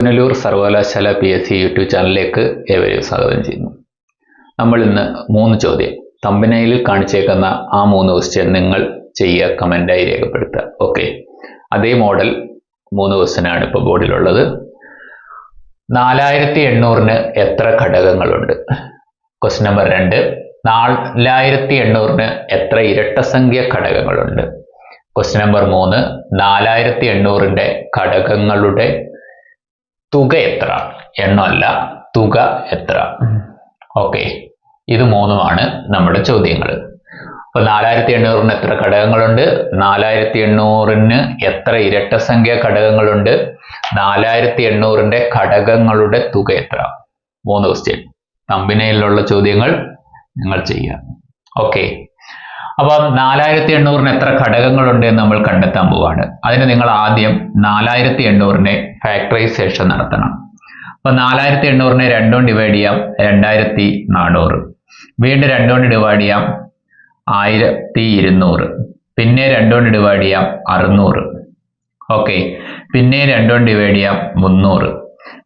പുനലൂർ സർവകലാശാല P S C YouTube ചാനലിലേക്ക് ഏവരെയും സ്വാഗതം ചെയ്യുന്നു. നമ്മൾ ഇന്ന് മൂന്ന് ചോദ്യം. തമ്പനയിൽ കാണിച്ചേക്കുന്ന ആ മൂന്ന് ക്വസ്റ്റ്യൻ നിങ്ങൾ ചെയ്യുക കമന്റായി രേഖപ്പെടുത്തുക. ഓക്കെ അതേ മോഡൽ മൂന്ന് ക്വസ്റ്റ്യനാണ് ഇപ്പോൾ ബോർഡിലുള്ളത് നാലായിരത്തി എണ്ണൂറിന് എത്ര ഘടകങ്ങളുണ്ട്? ക്വസ്റ്റ്യൻ നമ്പർ രണ്ട്. നാലായിരത്തി എണ്ണൂറിന് എത്ര ഇരട്ടസംഖ്യ ഘടകങ്ങളുണ്ട്? ക്വസ്റ്റ്യൻ നമ്പർ മൂന്ന്. നാലായിരത്തി എണ്ണൂറിന്റെ ഘടകങ്ങളുടെ തുക എത്ര? എണ്ണമല്ല തുക എത്ര? ഓക്കെ ഇത് മൂന്നുമാണ് നമ്മുടെ ചോദ്യങ്ങൾ അപ്പോൾ നാലായിരത്തി എണ്ണൂറിന് എത്ര ഘടകങ്ങളുണ്ട്? നാലായിരത്തി എണ്ണൂറിന് എത്ര ഇരട്ട സംഖ്യ ഘടകങ്ങളുണ്ട്? നാലായിരത്തി എണ്ണൂറിന്റെ ഘടകങ്ങളുടെ തുക എത്ര? മൂന്ന് ക്വസ്റ്റ്യൻ തമ്പിനയിലുള്ള ചോദ്യങ്ങൾ നിങ്ങൾ ചെയ്യുക. ഓക്കെ അപ്പം നാലായിരത്തി എണ്ണൂറിന് എത്ര ഘടകങ്ങളുണ്ട് എന്ന് നമ്മൾ കണ്ടെത്താൻ പോവാണ്. അതിന് നിങ്ങൾ ആദ്യം നാലായിരത്തി എണ്ണൂറിനെ ഫാക്ടറൈസേഷൻ നടത്തണം. അപ്പൊ നാലായിരത്തി എണ്ണൂറിനെ രണ്ടും ഡിവൈഡ് ചെയ്യാം രണ്ടായിരത്തി നാനൂറ് വീണ്ടും രണ്ടുകൊണ്ട് ഡിവൈഡ് ചെയ്യാം ആയിരത്തി ഇരുന്നൂറ് പിന്നെ രണ്ടുകൊണ്ട് ഡിവൈഡ് ചെയ്യാം അറുന്നൂറ്. ഓക്കെ പിന്നെ രണ്ടുകൊണ്ട് ഡിവൈഡ് ചെയ്യാം മുന്നൂറ്.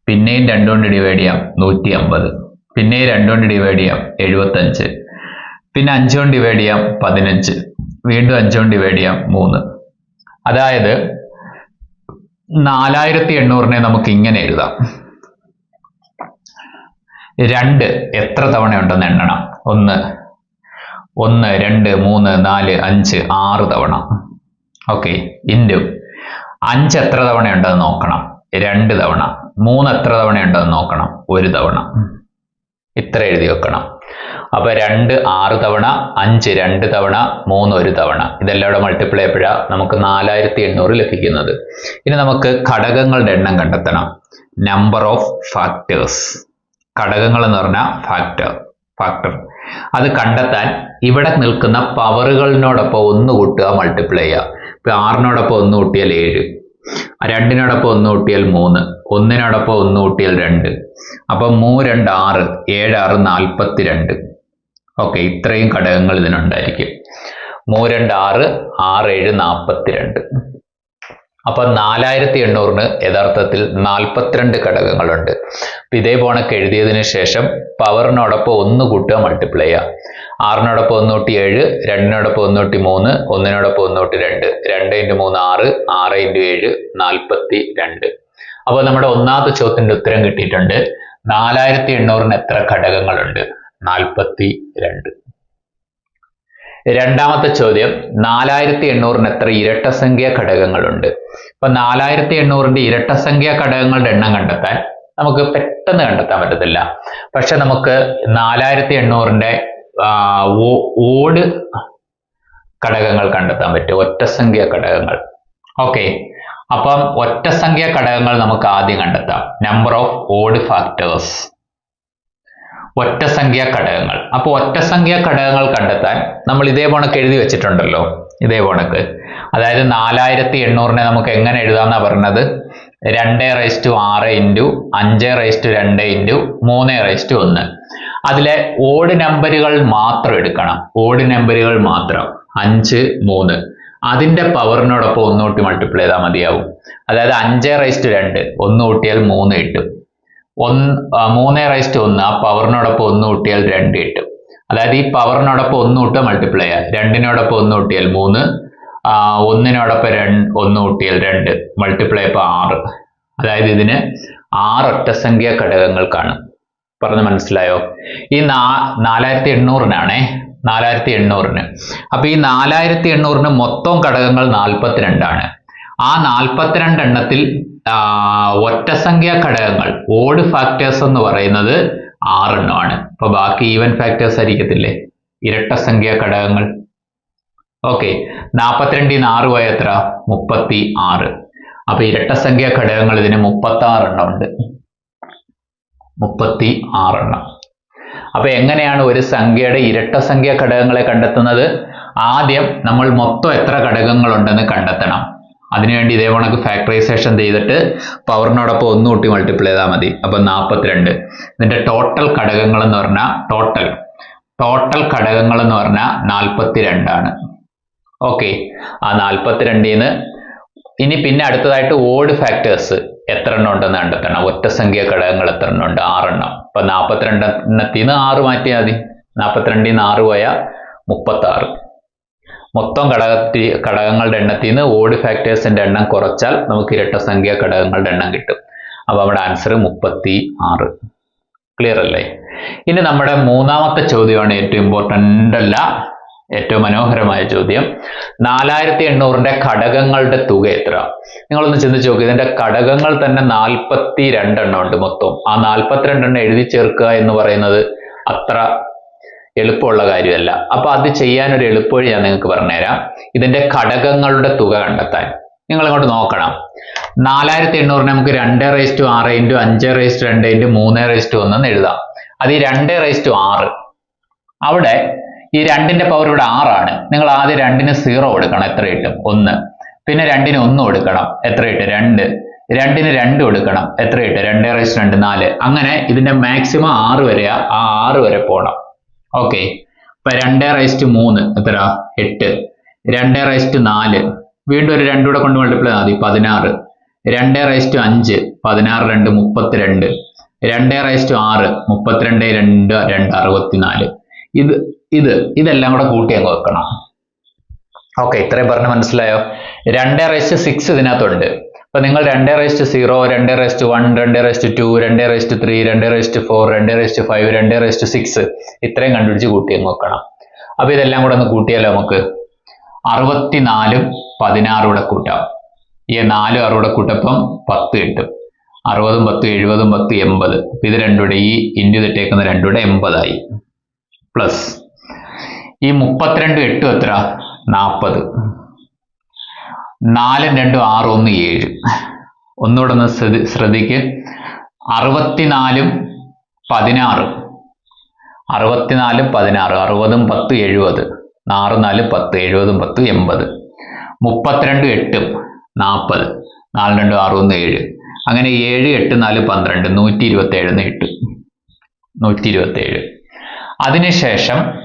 പിന്നെയും രണ്ടുകൊണ്ട് ഡിവൈഡ് ചെയ്യാം നൂറ്റി അമ്പത് പിന്നെയും രണ്ടുകൊണ്ട് ഡിവൈഡ് ചെയ്യാം എഴുപത്തഞ്ച്. പിന്നെ അഞ്ച് കൊണ്ട് ഡിവൈഡ് ചെയ്യാം പതിനഞ്ച്. വീണ്ടും അഞ്ച് കൊണ്ട് ഡിവൈഡ് ചെയ്യാം മൂന്ന്. അതായത് നാലായിരത്തി എണ്ണൂറിനെ നമുക്ക് ഇങ്ങനെ എഴുതാം. രണ്ട് എത്ര തവണ ഉണ്ടെന്ന് എണ്ണണം? ഒന്ന്. ഒന്ന് രണ്ട് മൂന്ന് നാല് അഞ്ച് ആറ് തവണ. Okay into. അഞ്ച് എത്ര തവണ ഉണ്ടെന്ന് നോക്കണം. രണ്ട് തവണ. മൂന്ന് എത്ര തവണ ഉണ്ടെന്ന് നോക്കണം. ഒരു തവണ. ഇത്ര എഴുതി വെക്കണം. അപ്പൊ രണ്ട് ആറ് തവണ അഞ്ച് രണ്ട് തവണ മൂന്ന് ഒരു തവണ. ഇതെല്ലാം കൂടെ മൾട്ടിപ്ലൈ ചെയ്യപ്പോഴാണ് നമുക്ക് നാലായിരത്തി എണ്ണൂറ് ലഭിക്കുന്നത്. ഇനി നമുക്ക് ഘടകങ്ങളുടെ എണ്ണം കണ്ടെത്തണം. നമ്പർ ഓഫ് ഫാക്ടേഴ്സ് ഘടകങ്ങൾ എന്ന് പറഞ്ഞാൽ ഫാക്ടർ ഫാക്ടർ അത് കണ്ടെത്താൻ ഇവിടെ നിൽക്കുന്ന പവറുകളിനോടൊപ്പം ഒന്ന് കൂട്ടുക മൾട്ടിപ്ലൈ ചെയ്യുക. ഇപ്പൊ ആറിനോടൊപ്പം ഒന്ന് കൂട്ടിയാൽ ഏഴ്. രണ്ടിനോടൊപ്പം ഒന്ന് കൂട്ടിയാൽ മൂന്ന്. ഒന്നിനോടൊപ്പം ഒന്ന് കൂട്ടിയാൽ രണ്ട്. അപ്പം മൂ രണ്ട് ആറ്. ഏഴ് ആറ് നാൽപ്പത്തി രണ്ട് ഓക്കെ ഇത്രയും ഘടകങ്ങൾ ഇതിനുണ്ടായിരിക്കും. മൂരണ്ട് ആറ് ആറ് ഏഴ് നാൽപ്പത്തി രണ്ട് അപ്പൊ നാലായിരത്തി എണ്ണൂറിന് യഥാർത്ഥത്തിൽ നാൽപ്പത്തിരണ്ട് ഘടകങ്ങളുണ്ട്. അപ്പൊ ഇതേ പോണക്ക് എഴുതിയതിന് ശേഷം പവറിനോടൊപ്പം ഒന്ന് കൂട്ടുക മൾട്ടിപ്ലൈ ചെയ്യുക. ആറിനോടൊപ്പം ഒന്ന് കൂട്ടി ഏഴ് രണ്ടിനോടൊപ്പം ഒന്ന് കൂട്ടി മൂന്ന് ഒന്നിനോടൊപ്പം ഒന്ന് കൂട്ടി രണ്ട് രണ്ട് ഇന്റു മൂന്ന് ആറ്. ആറ് ഇന്റു ഏഴ് നാൽപ്പത്തി രണ്ട് അപ്പോൾ നമ്മുടെ ഒന്നാമത്തെ ചോദ്യത്തിന്റെ ഉത്തരം കിട്ടിയിട്ടുണ്ട്. നാലായിരത്തി എണ്ണൂറിന് എത്ര ഘടകങ്ങളുണ്ട്? നാൽപ്പത്തി രണ്ട് രണ്ടാമത്തെ ചോദ്യം നാലായിരത്തി എണ്ണൂറിന് എത്ര ഇരട്ട ഇരട്ടസംഖ്യ ഘടകങ്ങളുണ്ട്? ഇപ്പൊ നാലായിരത്തി എണ്ണൂറിന്റെ ഇരട്ടസംഖ്യ ഘടകങ്ങളുടെ എണ്ണം കണ്ടെത്താൻ നമുക്ക് പെട്ടെന്ന് കണ്ടെത്താൻ പറ്റത്തില്ല. പക്ഷെ നമുക്ക് നാലായിരത്തി എണ്ണൂറിന്റെ ഓട് ഘടകങ്ങൾ കണ്ടെത്താൻ പറ്റും. ഒറ്റസംഖ്യ ഘടകങ്ങൾ. ഓക്കെ. അപ്പം ഒറ്റസംഖ്യ ഘടകങ്ങൾ നമുക്ക് ആദ്യം കണ്ടെത്താം. നമ്പർ ഓഫ് ഓഡ് ഫാക്ടേഴ്സ് ഒറ്റസംഖ്യ ഘടകങ്ങൾ. അപ്പോൾ ഒറ്റസംഖ്യ ഘടകങ്ങൾ കണ്ടെത്താൻ നമ്മൾ ഇതേ പോണക്ക് എഴുതി വെച്ചിട്ടുണ്ടല്ലോ ഇതേ പോണക്ക്. അതായത് നാലായിരത്തി എണ്ണൂറിനെ നമുക്ക് എങ്ങനെ എഴുതാന്നാ പറഞ്ഞത്? രണ്ട് റൈസ് ടു ആറ് ഇന്റു അഞ്ച് റൈസ് ടു രണ്ട് ഇന്റു മൂന്ന് റൈസ് ടു ഒന്ന്. അതിലെ ഓഡ് നമ്പറുകൾ മാത്രം എടുക്കണം. ഓഡ് നമ്പറുകൾ മാത്രം. അഞ്ച് മൂന്ന്. അതിന്റെ പവറിനോടൊപ്പം ഒന്ന് കൂട്ടി മൾട്ടിപ്ലൈ ചെയ്താൽ മതിയാവും. അതായത് അഞ്ച് റൈസ് ടു രണ്ട്. ഒന്ന് കൂട്ടിയാൽ മൂന്ന് കിട്ടും. ഒന്ന് മൂന്ന് റൈസ്റ്റ് ഒന്ന്. ആ പവറിനോടൊപ്പം ഒന്ന് കൂട്ടിയാൽ രണ്ട് കിട്ടും. അതായത് ഈ പവറിനോടൊപ്പം ഒന്ന് കൂട്ടുക മൾട്ടിപ്ലൈ ചെയ്യുക രണ്ടിനോടൊപ്പം ഒന്ന് കൂട്ടിയാൽ മൂന്ന്. ഒന്നിനോടൊപ്പം രണ്ട് ഒന്ന് കൂട്ടിയാൽ രണ്ട്. മൾട്ടിപ്ലൈ ഇപ്പോൾ ആറ്. അതായത് ഇതിന് ആറ് ഒറ്റസംഖ്യ ഘടകങ്ങൾ കാണും പറഞ്ഞ് മനസ്സിലായോ? ഈ നാ നാലായിരത്തി എണ്ണൂറിനാണേ നാലായിരത്തി എണ്ണൂറിന് അപ്പൊ ഈ നാലായിരത്തി എണ്ണൂറിന് മൊത്തം ഘടകങ്ങൾ നാൽപ്പത്തിരണ്ടാണ്. ആ നാൽപ്പത്തിരണ്ട് എണ്ണത്തിൽ ഒറ്റസംഖ്യ ഘടകങ്ങൾ ഓഡ് ഫാക്ടേഴ്സ് എന്ന് പറയുന്നത് ആറെണ്ണമാണ്. അപ്പൊ ബാക്കി ഈവൻ ഫാക്ടേഴ്സ് ആയിരിക്കത്തില്ലേ? ഇരട്ടസംഖ്യ ഘടകങ്ങൾ. ഓക്കെ നാൽപ്പത്തിരണ്ടിൽ നിന്ന് ആറ് പോയ എത്ര? മുപ്പത്തി ആറ് അപ്പൊ ഇരട്ടസംഖ്യ ഘടകങ്ങൾ ഇതിന് മുപ്പത്തി ആറെണ്ണം ഉണ്ട് മുപ്പത്തി ആറെണ്ണം അപ്പൊ എങ്ങനെയാണ് ഒരു സംഖ്യയുടെ ഇരട്ടസംഖ്യ ഘടകങ്ങളെ കണ്ടെത്തുന്നത്? ആദ്യം നമ്മൾ മൊത്തം എത്ര ഘടകങ്ങളുണ്ടെന്ന് കണ്ടെത്തണം. അതിനുവേണ്ടി ഇതേ കണക്ക് ഫാക്ടറൈസേഷൻ ചെയ്തിട്ട് പവറിനോടൊപ്പം ഒന്ന് കൂട്ടി മൾട്ടിപ്ലൈ ചെയ്താൽ മതി. അപ്പം നാൽപ്പത്തിരണ്ട് ഇതിന്റെ ടോട്ടൽ ഘടകങ്ങൾ എന്ന് പറഞ്ഞാൽ ടോട്ടൽ ടോട്ടൽ ഘടകങ്ങൾ എന്ന് പറഞ്ഞാൽ നാൽപ്പത്തി രണ്ടാണ് ഓക്കെ ആ നാൽപ്പത്തിരണ്ടിൽ നിന്ന് ഇനി പിന്നെ അടുത്തതായിട്ട് ഓഡ് ഫാക്ടേഴ്സ് എത്ര എണ്ണം ഉണ്ടെന്ന് കണ്ടെത്തണം. ഒറ്റ സംഖ്യ ഘടകങ്ങൾ എത്ര എണ്ണം ഉണ്ട്? ആറെണ്ണം. അപ്പൊ നാൽപ്പത്തിരണ്ടെണ്ണത്തിൽ നിന്ന് ആറ് മാറ്റിയാൽ മതി. നാൽപ്പത്തിരണ്ടിൽ നിന്ന് ആറ് പോയാൽ മുപ്പത്തി ആറ് മൊത്തം ഘടകത്തി ഘടകങ്ങളുടെ എണ്ണത്തിൽ നിന്ന് ഓഡ് ഫാക്ടേഴ്സിന്റെ എണ്ണം കുറച്ചാൽ നമുക്ക് ഇരട്ട സംഖ്യ ഘടകങ്ങളുടെ എണ്ണം കിട്ടും. അപ്പോൾ നമ്മുടെ ആൻസർ മുപ്പത്തി ആറ് ക്ലിയർ അല്ലേ? ഇനി നമ്മുടെ മൂന്നാമത്തെ ചോദ്യമാണ് ഏറ്റവും ഇമ്പോർട്ടന്റ് അല്ല ഏറ്റവും മനോഹരമായ ചോദ്യം. നാലായിരത്തി എണ്ണൂറിന്റെ ഘടകങ്ങളുടെ തുക എത്ര? നിങ്ങളൊന്ന് ചിന്തിച്ച് നോക്കുക ഇതിന്റെ ഘടകങ്ങൾ തന്നെ നാൽപ്പത്തി രണ്ടെണ്ണം ഉണ്ട് മൊത്തം. ആ നാൽപ്പത്തിരണ്ടെണ്ണം എഴുതി ചേർക്കുക എന്ന് പറയുന്നത് അത്ര എളുപ്പമുള്ള കാര്യമല്ല. അപ്പൊ അത് ചെയ്യാൻ ഒരു എളുപ്പവഴി ഞാൻ നിങ്ങൾക്ക് പറഞ്ഞുതരാം. ഇതിന്റെ ഘടകങ്ങളുടെ തുക കണ്ടെത്താൻ. നിങ്ങൾ ഇങ്ങോട്ട് നോക്കണം. നാലായിരത്തി എണ്ണൂറിന് നമുക്ക് രണ്ട് റേസ് ടു ആറ് ഇന്റു അഞ്ച് റേസ് ടു രണ്ട് ഇന്റു മൂന്ന് റേസ് ടു ഒന്ന് എഴുതാം. അത് ഈ രണ്ട് റേസ് ടു ആറ്. അവിടെ ഈ രണ്ടിന്റെ പവർ ഇവിടെ ആറാണ്. നിങ്ങൾ ആദ്യം രണ്ടിന് സീറോ കൊടുക്കണം എത്ര കിട്ടും? ഒന്ന്. പിന്നെ രണ്ടിന് ഒന്ന് കൊടുക്കണം എത്ര കിട്ടും? രണ്ട്. രണ്ടിന് രണ്ട് കൊടുക്കണം എത്ര കിട്ടും? രണ്ട് റേസ് രണ്ട് നാല്. അങ്ങനെ ഇതിന്റെ മാക്സിമം ആറ് വരെയാ ആ ആറ് വരെ പോണം. ഓക്കെ അപ്പൊ രണ്ട് റൈസ്റ്റ് മൂന്ന്. എത്ര എട്ട്. രണ്ട് റൈസ്റ്റ് നാല്. വീണ്ടും ഒരു രണ്ടൂടെ കൊണ്ട് മൾട്ടിപ്ലൈ മതി. പതിനാറ്. രണ്ട് റൈസ്റ്റ് അഞ്ച്. പതിനാറ് രണ്ട് മുപ്പത്തിരണ്ട്. രണ്ട് റൈസ്റ്റ് ആറ്. മുപ്പത്തിരണ്ട് രണ്ട് രണ്ട് അറുപത്തിനാല്. ഇത് ഇത് ഇതെല്ലാം കൂടെ കൂട്ടി അങ്ങ് വെക്കണം. ഓക്കെ ഇത്രയും പറഞ്ഞ് മനസ്സിലായോ? രണ്ട് റൈസ്റ്റ് സിക്സ് ഇതിനകത്തുണ്ട്. അപ്പൊ നിങ്ങൾ രണ്ട് റേസ്റ്റ് സീറോ രണ്ട് റേസ്റ്റ് വൺ രണ്ട് റേസ്റ്റ് ടു രണ്ട് റേസ്റ്റ് ത്രീ രണ്ട് റേസ്റ്റ് ഫോർ രണ്ട് റേസ്റ്റ് ഫൈവ് രണ്ട് റേസ്റ്റ് സിക്സ് ഇത്രയും കണ്ടുപിടിച്ച് കൂട്ടി നോക്കണം വെക്കണം. അപ്പൊ ഇതെല്ലാം കൂടെ ഒന്ന് കൂട്ടിയാലോ നമുക്ക്? അറുപത്തിനാലും പതിനാറും കൂടെ കൂട്ടാം. ഈ നാലും ആറും കൂടെ കൂട്ടപ്പം പത്ത് കിട്ടും. അറുപതും പത്ത് എഴുപതും പത്ത് എൺപത്. ഇത് രണ്ടുകൂടെ ഈ ഇൻഡു തെറ്റേക്കുന്ന രണ്ടുകൂടെ എൺപതായി. പ്ലസ് ഈ മുപ്പത്തിരണ്ട് എട്ടും എത്ര നാൽപ്പത് നാലും രണ്ടും ആറ് ഒന്ന് ഏഴ്. ഒന്നുകൂടെ ഒന്ന് ശ്രദ്ധി ശ്രദ്ധിക്ക്. അറുപത്തിനാലും പതിനാറും. അറുപത്തിനാലും പതിനാറ് അറുപതും പത്ത് എഴുപത്. ആറ് നാല് പത്ത് എഴുപതും പത്ത് എൺപത്. മുപ്പത്തിരണ്ട് എട്ടും നാൽപ്പത്. നാല് രണ്ടും ആറ് ഒന്ന് ഏഴ്. അങ്ങനെ ഏഴ് എട്ട് നാല് പന്ത്രണ്ട് നൂറ്റി ഇരുപത്തി ഏഴ് കിട്ടും നൂറ്റി ഇരുപത്തി ഏഴ് അതിനുശേഷം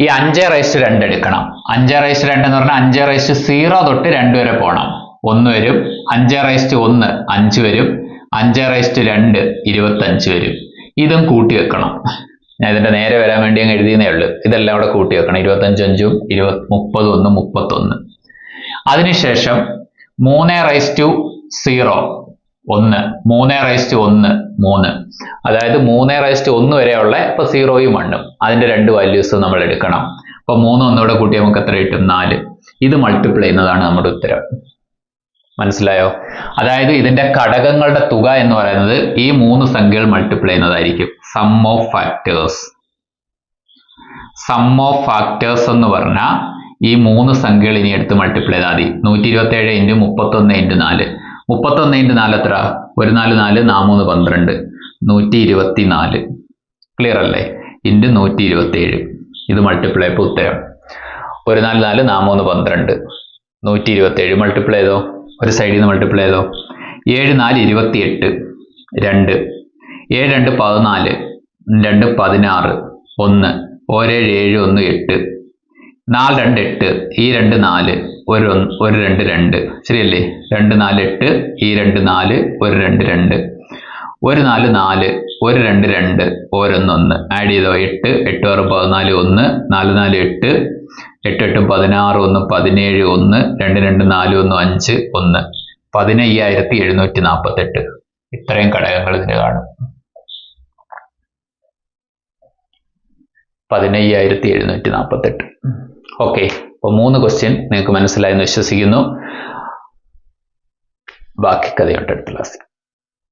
ഈ അഞ്ച് റൈസ് രണ്ട് എടുക്കണം. അഞ്ച് റൈസ് രണ്ട് എന്ന് പറഞ്ഞാൽ അഞ്ച് റൈസ് സീറോ തൊട്ട് രണ്ട് വരെ പോകണം ഒന്ന് വരും അഞ്ച് റൈസ്റ്റ് ഒന്ന് അഞ്ച് വരും അഞ്ച് റൈസ്റ്റ് രണ്ട് ഇരുപത്തഞ്ച് വരും. ഇതും കൂട്ടി വെക്കണം. ഞാൻ ഇതിന്റെ നേരെ വരാൻ വേണ്ടി അങ്ങ് എഴുതിയെന്നേ ഉള്ളൂ. ഇതെല്ലാം കൂടെ കൂട്ടി വെക്കണം. ഇരുപത്തഞ്ച് അഞ്ചും ഇരുപത് മുപ്പത് ഒന്ന് മുപ്പത്തൊന്ന്. അതിനുശേഷം മൂന്ന് റൈസ് ടു സീറോ ഒന്ന്. മൂന്ന് റൈസ് ടു ഒന്ന് മൂന്ന്. അതായത് മൂന്ന് റൈസ്റ്റ് ഒന്ന് വരെയുള്ള ഇപ്പൊ സീറോയും വണ്ണും. അതിന്റെ രണ്ട് വാല്യൂസ് നമ്മൾ എടുക്കണം. അപ്പൊ മൂന്ന് ഒന്നുകൂടെ കൂട്ടി നമുക്ക് എത്ര കിട്ടും? നാല്. ഇത് മൾട്ടിപ്ലൈ ചെയ്യുന്നതാണ് നമ്മുടെ ഉത്തരം. മനസ്സിലായോ? അതായത് ഇതിന്റെ ഘടകങ്ങളുടെ തുക എന്ന് പറയുന്നത് ഈ മൂന്ന് സംഖ്യകൾ മൾട്ടിപ്ലൈ ചെയ്യുന്നതായിരിക്കും. Sum of factors sum of factors എന്ന് പറഞ്ഞാൽ ഈ മൂന്ന് സംഖ്യകൾ ഇനി എടുത്ത് മൾട്ടിപ്ലൈ ചെയ്താൽ മതി. നൂറ്റി ഇരുപത്തി ഏഴ് ഇന്റു മുപ്പത്തൊന്ന് ഇന്റു നാല്. മുപ്പത്തൊന്ന് ഇന്റു നാല് എത്ര ഒരു നാല് നാല് നാമൂന്ന് പന്ത്രണ്ട്. നൂറ്റി ഇരുപത്തി നാല് ക്ലിയർ അല്ലേ? ഇന്റു നൂറ്റി ഇരുപത്തി ഏഴ് ഇത് മൾട്ടിപ്ലൈ ഇപ്പോൾ ഉത്തരം. ഒരു നാല് നാല് നാമൂന്ന് പന്ത്രണ്ട്. നൂറ്റി ഇരുപത്തി ഏഴ് മൾട്ടിപ്ലൈ ചെയ്തോ? ഒരു സൈഡിൽ നിന്ന് മൾട്ടിപ്ലൈ ചെയ്തോ? ഏഴ് നാല് ഇരുപത്തി എട്ട് രണ്ട്. ഏഴ് രണ്ട് പതിനാല്. രണ്ട് പതിനാറ്. ഒന്ന്. ഒരേഴ് ഏഴ് ഒന്ന് എട്ട്. നാല് രണ്ട് എട്ട്. ഈ രണ്ട് നാല്. ഒരു ഒരു രണ്ട് രണ്ട്. ശരിയല്ലേ? രണ്ട് നാല് എട്ട് ഈ രണ്ട് നാല് ഒരു രണ്ട് രണ്ട്. ഒരു നാല് നാല് ഒരു രണ്ട് രണ്ട് ഓരോന്നൊന്ന് ആഡ് ചെയ്തോ? എട്ട് എട്ട് ആറ് പതിനാല് ഒന്ന് നാല് നാല് എട്ട് എട്ട് എട്ട് പതിനാറ് ഒന്ന് പതിനേഴ് ഒന്ന് രണ്ട് രണ്ട് നാല് ഒന്ന് അഞ്ച് ഒന്ന്. പതിനയ്യായിരത്തി എഴുന്നൂറ്റി നാൽപ്പത്തെട്ട് ഇത്രയും ഘടകങ്ങൾ ഇതിന് കാണും. പതിനയ്യായിരത്തി എഴുന്നൂറ്റി നാൽപ്പത്തെട്ട് ഓക്കെ അപ്പോൾ മൂന്ന് ക്വസ്റ്റ്യൻ നിങ്ങൾക്ക് മനസ്സിലായെന്ന് വിശ്വസിക്കുന്നു. ബാക്കി കഥയുണ്ട് അടുത്ത ക്ലാസ്സിൽ